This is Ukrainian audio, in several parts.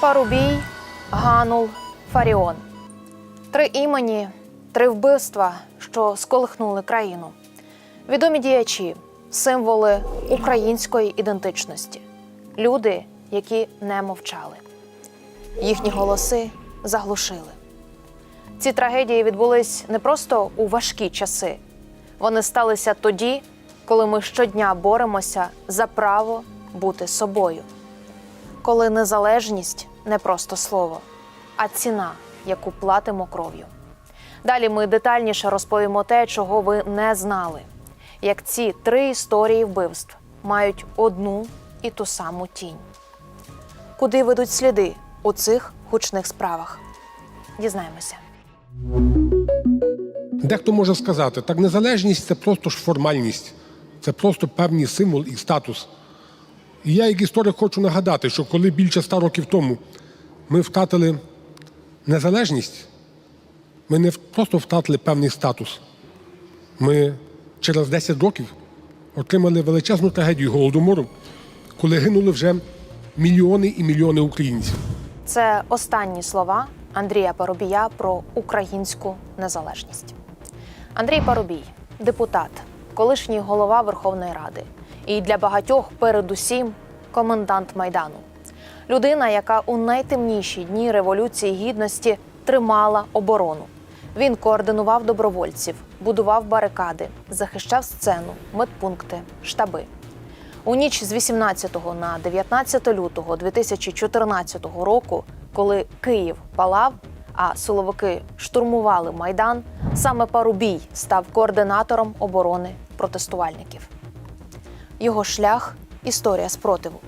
Парубій, Ганул, Фаріон. Три імені, три вбивства, що сколихнули країну. Відомі діячі, символи української ідентичності, люди, які не мовчали. Їхні голоси заглушили. Ці трагедії відбулись не просто у важкі часи. Вони сталися тоді, коли ми щодня боремося за право бути собою. Коли незалежність не просто слово, а ціна, яку платимо кров'ю. Далі ми детальніше розповімо те, чого ви не знали, як ці три історії вбивств мають одну і ту саму тінь. Куди ведуть сліди у цих гучних справах? Дізнаємося. Дехто може сказати, так незалежність це просто ж формальність, це просто певний символ і статус. І я, як історик, хочу нагадати, що коли більше ста років тому ми втратили незалежність, ми не просто втратили певний статус. Ми через 10 років отримали величезну трагедію голодомору, коли гинули вже мільйони і мільйони українців. Це останні слова Андрія Парубія про українську незалежність. Андрій Парубій, депутат, колишній голова Верховної Ради, і для багатьох, передусім, комендант майдану. Людина, яка у найтемніші дні революції гідності тримала оборону. Він координував добровольців, будував барикади, захищав сцену, медпункти, штаби. У ніч з 18 на 19 лютого 2014 року, коли Київ палав, а силовики штурмували майдан, саме Парубій став координатором оборони протестувальників. Його шлях історія спротиву.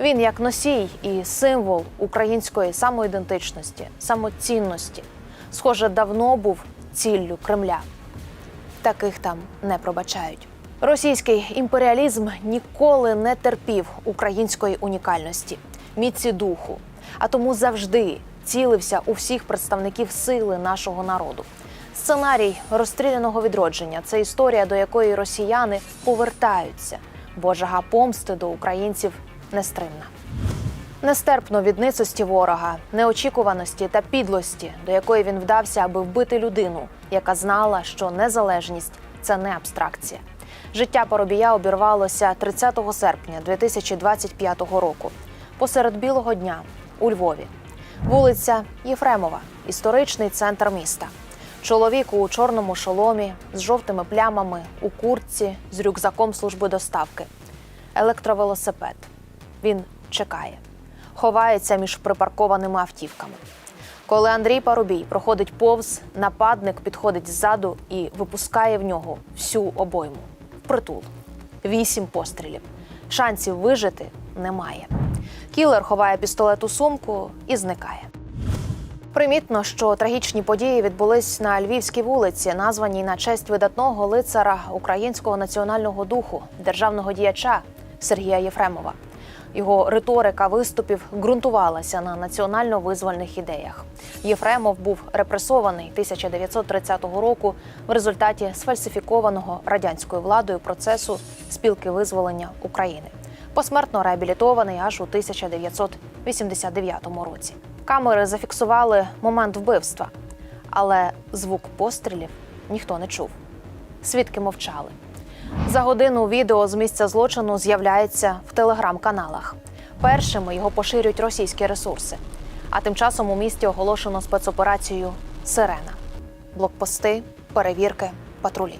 Він як носій і символ української самоідентичності, самоцінності, схоже, давно був ціллю Кремля. Таких там не пробачають. Російський імперіалізм ніколи не терпів української унікальності, міці духу, а тому завжди цілився у всіх представників сили нашого народу. Сценарій розстріляного відродження це історія, до якої росіяни повертаються, бо жага помсти до українців нестримна. Нестерпно від ницості ворога, неочікуваності та підлості, до якої він вдався, аби вбити людину, яка знала, що незалежність це не абстракція. Життя Поробія обірвалося 30 серпня 2025 року, посеред білого дня у Львові. Вулиця Єфремова, історичний центр міста. Чоловік у чорному шоломі з жовтими плямами у куртці з рюкзаком служби доставки. Електровелосипед. Він чекає, ховається між припаркованими автівками. Коли Андрій Парубій проходить повз, нападник підходить ззаду і випускає в нього всю обойму. Впритул. Вісім пострілів. Шансів вижити немає. Кілер ховає пістолет у сумку і зникає. Примітно, що трагічні події відбулись на Львівській вулиці, названій на честь видатного лицара українського національного духу, державного діяча Сергія Єфремова. Його риторика виступів ґрунтувалася на національно-визвольних ідеях. Єфремов був репресований 1930 року в результаті сфальсифікованого радянською владою процесу спілки визволення України. Посмертно реабілітований аж у 1989 році. Камери зафіксували момент вбивства, але звук пострілів ніхто не чув. Свідки мовчали. За годину відео з місця злочину з'являється в телеграм-каналах. Першими його поширюють російські ресурси. А тим часом у місті оголошено спецоперацію Сирена: блокпости, перевірки, патрулі.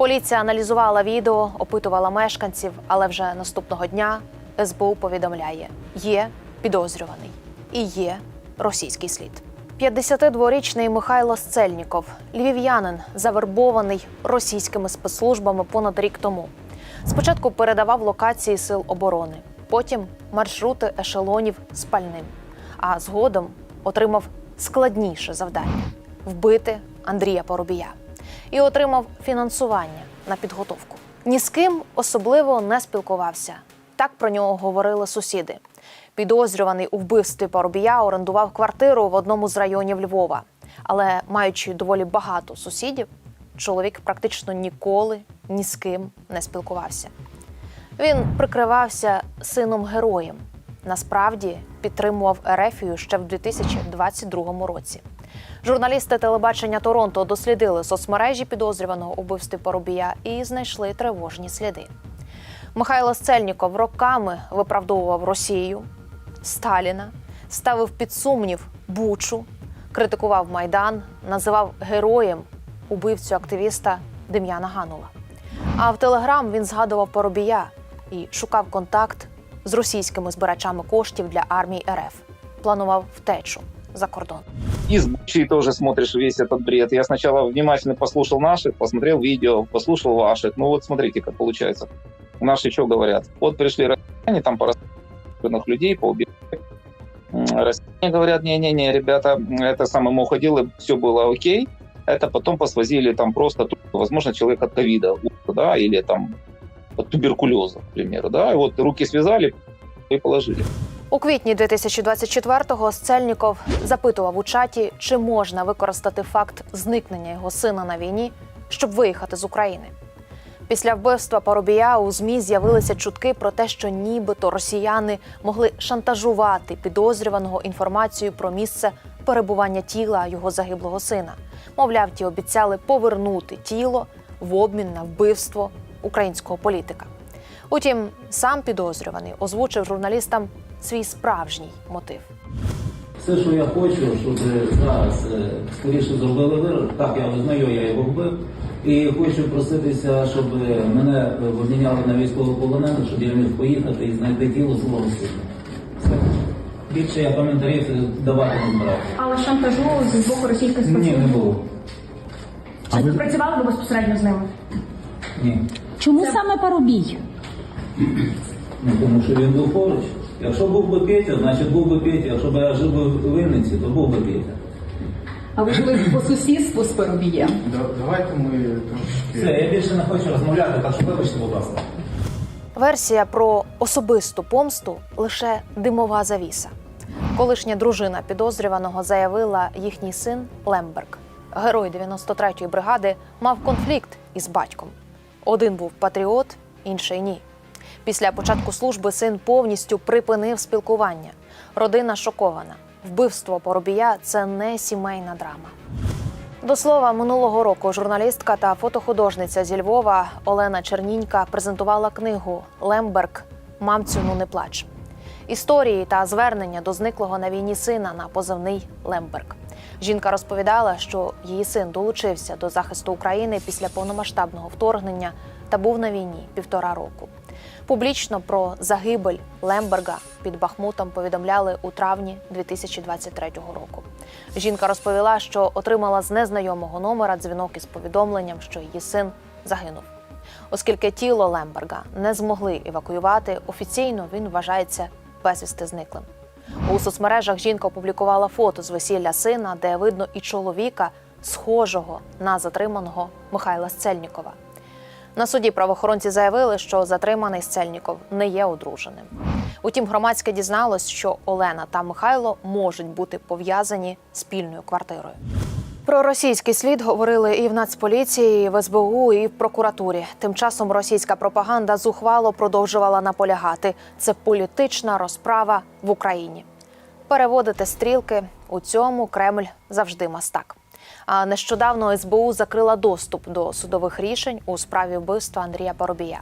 Поліція аналізувала відео, опитувала мешканців, але вже наступного дня СБУ повідомляє: є підозрюваний і є російський слід. 52-річний Михайло Сцельніков, львів'янин, завербований російськими спецслужбами понад рік тому. Спочатку передавав локації сил оборони, потім маршрути ешелонів з пальним, а згодом отримав складніше завдання вбити Андрія Поробія і отримав фінансування на підготовку. Ні з ким особливо не спілкувався. Так про нього говорили сусіди. Підозрюваний у вбивстві Парубія орендував квартиру в одному з районів Львова. Але, маючи доволі багато сусідів, чоловік практично ніколи ні з ким не спілкувався. Він прикривався сином героєм, насправді підтримував Ерефію ще в 2022 році. Журналісти телебачення Торонто дослідили соцмережі підозрюваного у вбивстві Парубія і знайшли тривожні сліди. Михайло Сцельніков роками виправдовував Росію, Сталіна, ставив під сумнів Бучу, критикував Майдан, називав героєм убивцю активіста Дем'яна Ганула. А в Телеграм він згадував Поробія і шукав контакт з російськими збирачами коштів для армії РФ. Планував втечу за кордон. Из Бучи тоже смотришь весь этот бред. Я сначала внимательно послушал наших, посмотрел видео, послушал ваших. Ну вот смотрите, как получается. Наши что говорят? Вот пришли россияне, там пара людей. М, Россияне говорят, не-не-не, ребята, это самое, мы уходили, все было окей. Это потом посвозили там просто, возможно, человек от ковида, да, или там от туберкулеза, к примеру, да, и вот руки связали и положили. У квітні 2024-го Сцельніков запитував у чаті, чи можна використати факт зникнення його сина на війні, щоб виїхати з України. Після вбивства Парубія у ЗМІ з'явилися чутки про те, що нібито росіяни могли шантажувати підозрюваного інформацією про місце перебування тіла його загиблого сина. Мовляв, ті обіцяли повернути тіло в обмін на вбивство українського політика. Утім, сам підозрюваний озвучив журналістам свій справжній мотив. Все, що я хочу, щоб зараз е, скоріше зробили вирок. Так, я визнаю, я його вбив. І хочу проситися, щоб мене обміняли на військовополонених, щоб я міг поїхати і знайти тіло свого сина. Більше я коментарів давати не збираюся. Але шантажу з боку російських Ні, не було. Чи працювали ви безпосередньо з ними? Ні. Чому саме Парубій? Ну, тому що він був поруч. Якщо був би Петя, значить був би Петя. Якщо б я жив би в Винниці, то був би Петя. А ви жили по сусідству з Парубієм? Давайте ми трошки. Все, я більше не хочу розмовляти, так що вибачте, будь ласка. Версія про особисту помсту лише димова завіса. Колишня дружина підозрюваного заявила, їхній син Лемберг, герой 93-ї бригади, мав конфлікт із батьком. Один був патріот, інший ні. Після початку служби син повністю припинив спілкування. Родина шокована. Вбивство Поробія це не сімейна драма. До слова, минулого року журналістка та фотохудожниця зі Львова Олена Чернінька презентувала книгу Лемберг Мамцю ну не плач. Історії та звернення до зниклого на війні сина на позивний Лемберг. Жінка розповідала, що її син долучився до захисту України після повномасштабного вторгнення та був на війні півтора року. Публічно про загибель Лемберга під Бахмутом повідомляли у травні 2023 року. Жінка розповіла, що отримала з незнайомого номера дзвінок із повідомленням, що її син загинув. Оскільки тіло Лемберга не змогли евакуювати, офіційно він вважається безвісти зниклим. У соцмережах жінка опублікувала фото з весілля сина, де видно і чоловіка, схожого на затриманого Михайла Сцельнікова. На суді правоохоронці заявили, що затриманий Сцельніков не є одруженим. Утім, громадське дізналось, що Олена та Михайло можуть бути пов'язані спільною квартирою. Про російський слід говорили і в Нацполіції, і в СБУ, і в прокуратурі. Тим часом російська пропаганда зухвало продовжувала наполягати. Це політична розправа в Україні. Переводити стрілки у цьому Кремль завжди мастак. А нещодавно СБУ закрила доступ до судових рішень у справі вбивства Андрія Парубія.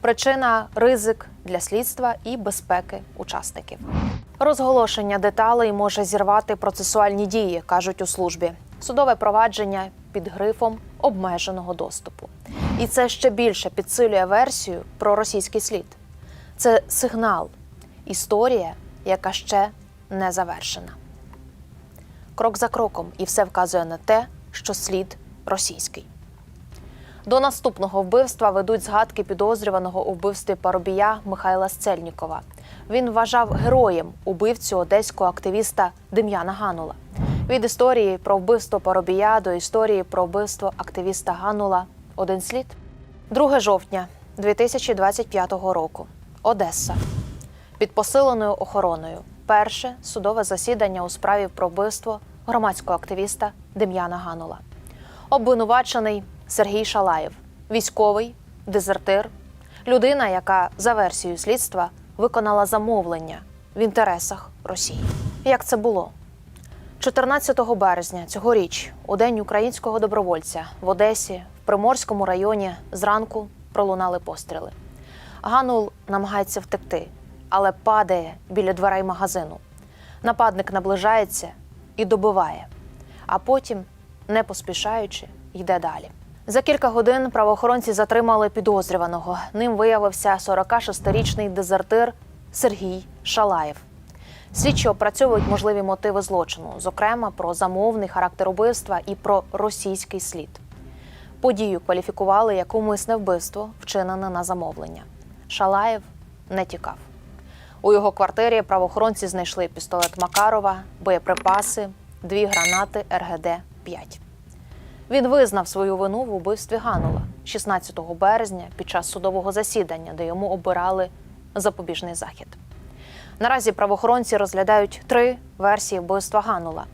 Причина ризик для слідства і безпеки учасників. Розголошення деталей може зірвати процесуальні дії, кажуть у службі. Судове провадження під грифом обмеженого доступу. І це ще більше підсилює версію про російський слід. Це сигнал, історія, яка ще не завершена. Крок за кроком, і все вказує на те, що слід російський. До наступного вбивства ведуть згадки підозрюваного у вбивстві Парубія Михайла Сцельнікова. Він вважав героєм убивцю одеського активіста Дем'яна Ганула. Від історії про вбивство Парубія до історії про вбивство активіста Ганула один слід. 2 жовтня 2025 року. Одеса. Під посиленою охороною перше судове засідання у справі про вбивство громадського активіста Дем'яна Ганула. Обвинувачений Сергій Шалаєв, військовий, дезертир, людина, яка за версією слідства виконала замовлення в інтересах Росії. Як це було? 14 березня цьогоріч, у день українського добровольця в Одесі, в Приморському районі, зранку пролунали постріли. Ганул намагається втекти, але падає біля дверей магазину. Нападник наближається і добиває, а потім, не поспішаючи, йде далі. За кілька годин правоохоронці затримали підозрюваного. Ним виявився 46-річний дезертир Сергій Шалаєв. Слідчі опрацьовують можливі мотиви злочину, зокрема про замовний характер убивства і про російський слід. Подію кваліфікували як умисне вбивство, вчинене на замовлення. Шалаєв не тікав. У його квартирі правоохоронці знайшли пістолет Макарова, боєприпаси, дві гранати РГД-5. Він визнав свою вину в убивстві Ганула 16 березня під час судового засідання, де йому обирали запобіжний захід. Наразі правоохоронці розглядають три версії вбивства Ганула: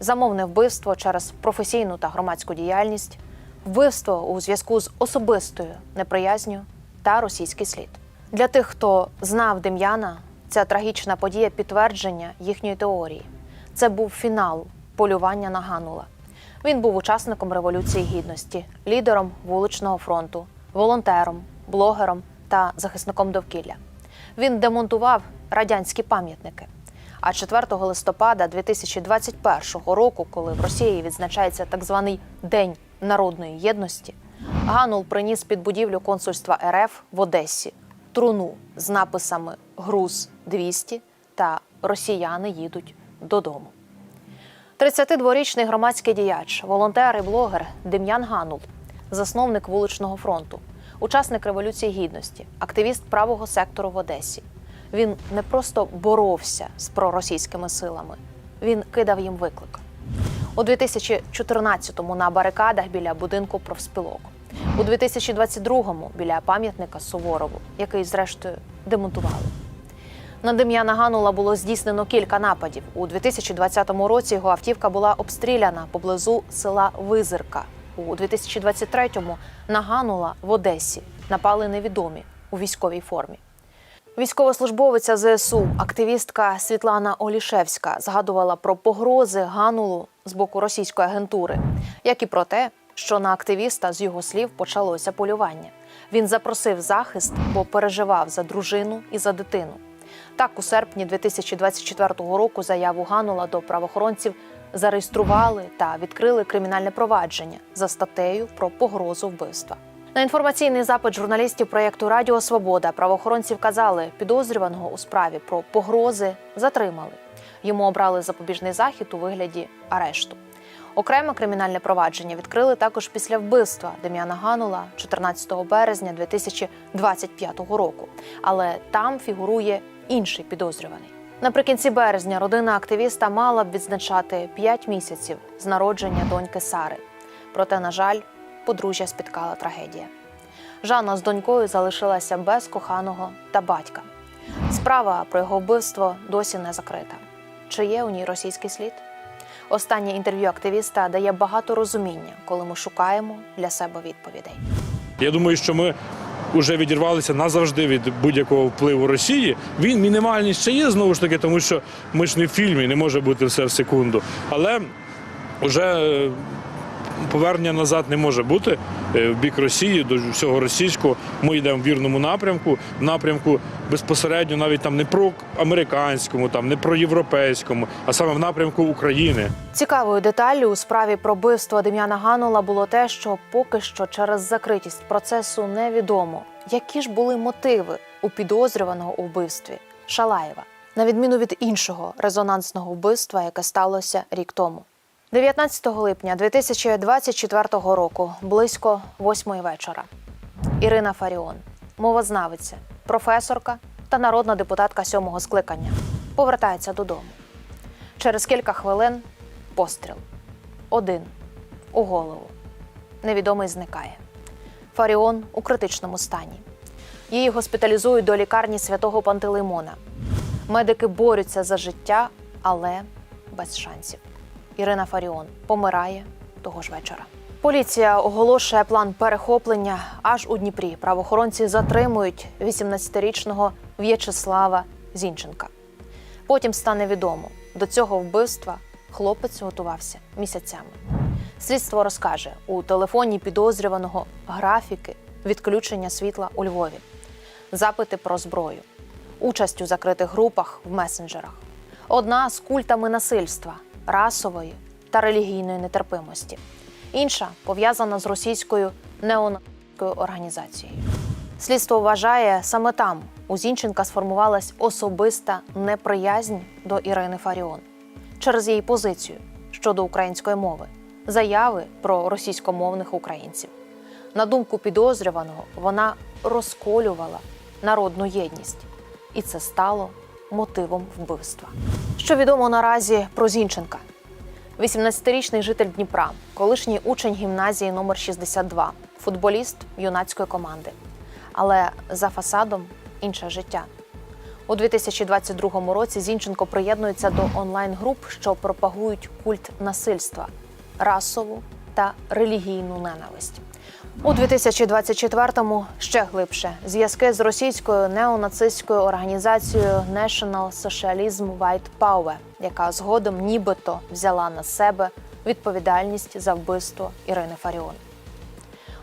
замовне вбивство через професійну та громадську діяльність, вбивство у зв'язку з особистою неприязню та російський слід. Для тих, хто знав Дем'яна, ця трагічна подія підтвердження їхньої теорії. Це був фінал полювання на Ганула. Він був учасником Революції Гідності, лідером вуличного фронту, волонтером, блогером та захисником довкілля. Він демонтував радянські пам'ятники. А 4 листопада 2021 року, коли в Росії відзначається так званий День народної єдності, Ганул приніс під будівлю консульства РФ в Одесі труну з написами Груз 200 та Росіяни їдуть додому. 32-річний громадський діяч, волонтер і блогер Дем'ян Ганул, засновник вуличного фронту, учасник Революції Гідності, активіст правого сектору в Одесі. Він не просто боровся з проросійськими силами, він кидав їм виклик. У 2014-му на барикадах біля будинку профспілок, у 2022-му біля пам'ятника Суворову, який, зрештою, демонтували. На Дем'яна Ганула було здійснено кілька нападів. У 2020 році його автівка була обстріляна поблизу села Визирка. У 2023-му на Ганула в Одесі напали невідомі у військовій формі. Військовослужбовиця ЗСУ, активістка Світлана Олішевська, згадувала про погрози Ганулу з боку російської агентури, як і про те, що на активіста з його слів почалося полювання. Він запросив захист, бо переживав за дружину і за дитину. Так, у серпні 2024 року заяву Ганула до правоохоронців зареєстрували та відкрили кримінальне провадження за статтею про погрозу вбивства. На інформаційний запит журналістів проєкту Радіо Свобода правоохоронці вказали, підозрюваного у справі про погрози затримали. Йому обрали запобіжний захід у вигляді арешту. Окреме кримінальне провадження відкрили також після вбивства Дем'яна Ганула 14 березня 2025 року. Але там фігурує інший підозрюваний. Наприкінці березня родина активіста мала б відзначати 5 місяців з народження доньки Сари. Проте, на жаль, подружжя спіткала трагедія. Жанна з донькою залишилася без коханого та батька. Справа про його вбивство досі не закрита. Чи є у ній російський слід? Останнє інтерв'ю активіста дає багато розуміння, коли ми шукаємо для себе відповідей. Я думаю, що ми вже відірвалися назавжди від будь-якого впливу Росії. Він мінімальний ще є знову ж таки, тому що ми ж не в фільмі, не може бути все в секунду. Але вже е, повернення назад не може бути е, в бік Росії, до всього російського. Ми йдемо в вірному напрямку, в напрямку безпосередньо навіть там не про американському, там не про європейському, а саме в напрямку України. Цікавою деталлю у справі про вбивство Дем'яна Ганула було те, що поки що через закритість процесу невідомо, які ж були мотиви у підозрюваного у вбивстві Шалаєва, на відміну від іншого резонансного вбивства, яке сталося рік тому. 19 липня 2024 року, близько восьмої вечора. Ірина Фаріон, мовознавиця, професорка та народна депутатка сьомого скликання, повертається додому. Через кілька хвилин постріл. Один у голову. Невідомий зникає. Фаріон у критичному стані. Її госпіталізують до лікарні святого Пантелеймона. Медики борються за життя, але без шансів. Ірина Фаріон помирає того ж вечора. Поліція оголошує план перехоплення аж у Дніпрі. Правоохоронці затримують 18-річного В'ячеслава Зінченка. Потім стане відомо, до цього вбивства хлопець готувався місяцями. Слідство розкаже у телефоні підозрюваного графіки відключення світла у Львові, запити про зброю, участь у закритих групах в месенджерах, одна з культами насильства, расової та релігійної нетерпимості, інша пов'язана з російською неонацистською організацією. Слідство вважає, саме там у Зінченка сформувалась особиста неприязнь до Ірини Фаріон через її позицію щодо української мови, заяви про російськомовних українців. На думку підозрюваного, вона розколювала народну єдність, і це стало мотивом вбивства. Що відомо наразі про Зінченка? 18-річний житель Дніпра, колишній учень гімназії номер 62, футболіст юнацької команди. Але за фасадом інше життя. У 2022 році Зінченко приєднується до онлайн-груп, що пропагують культ насильства, расову та релігійну ненависть. У 2024-му ще глибше зв'язки з російською неонацистською організацією National Socialism White Power, яка згодом нібито взяла на себе відповідальність за вбивство Ірини Фаріон.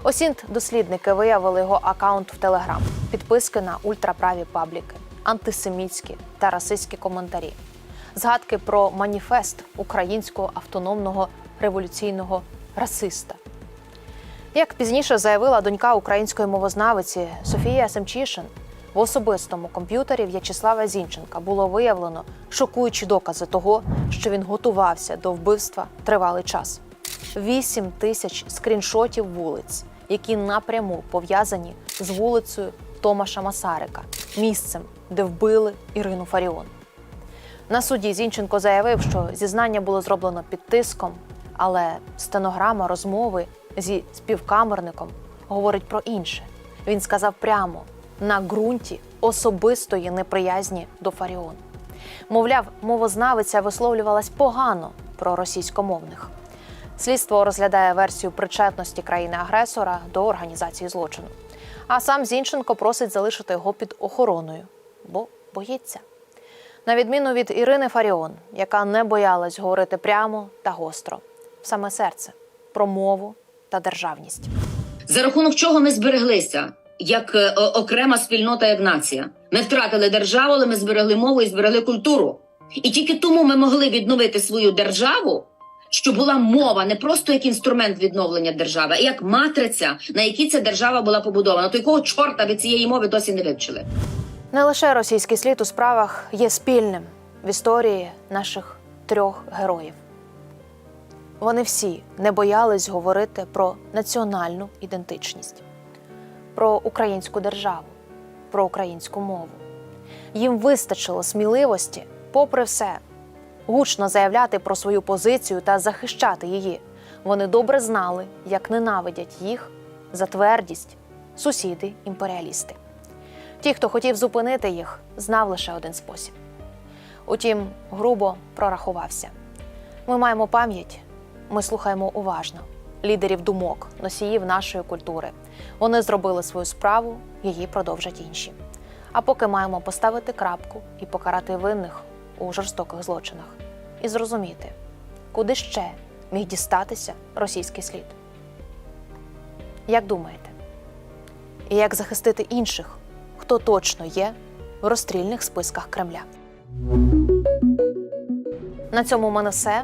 Осінт дослідники виявили його акаунт в Телеграм, підписки на ультраправі пабліки, антисемітські та расистські коментарі, згадки про маніфест українського автономного революційного расиста. Як пізніше заявила донька української мовознавиці Софія Семчишин, в особистому комп'ютері В'ячеслава Зінченка було виявлено шокуючі докази того, що він готувався до вбивства тривалий час. 8 тисяч скріншотів вулиць, які напряму пов'язані з вулицею Томаша Масарика, місцем, де вбили Ірину Фаріон. На суді Зінченко заявив, що зізнання було зроблено під тиском, але стенограма розмови зі співкамерником говорить про інше. Він сказав прямо на ґрунті особистої неприязні до Фаріон. Мовляв, мовознавиця висловлювалась погано про російськомовних. Слідство розглядає версію причетності країни-агресора до організації злочину. А сам Зінченко просить залишити його під охороною, бо боїться. На відміну від Ірини Фаріон, яка не боялась говорити прямо та гостро, в саме серце про мову та державність. За рахунок чого ми збереглися як е, окрема спільнота, як нація. Ми втратили державу, але ми зберегли мову і зберегли культуру. І тільки тому ми могли відновити свою державу, що була мова не просто як інструмент відновлення держави, а як матриця, на якій ця держава була побудована. То якого чорта ви цієї мови досі не вивчили? Не лише російський слід у справах є спільним в історії наших трьох героїв. Вони всі не боялись говорити про національну ідентичність, про українську державу, про українську мову. Їм вистачило сміливості, попри все, гучно заявляти про свою позицію та захищати її. Вони добре знали, як ненавидять їх за твердість сусіди імперіалісти. Ті, хто хотів зупинити їх, знав лише один спосіб. Утім, грубо прорахувався. Ми маємо пам'ять, ми слухаємо уважно лідерів думок, носіїв нашої культури. Вони зробили свою справу, її продовжать інші. А поки маємо поставити крапку і покарати винних у жорстоких злочинах, і зрозуміти, куди ще міг дістатися російський слід. Як думаєте? І як захистити інших, хто точно є в розстрільних списках Кремля? На цьому в мене все.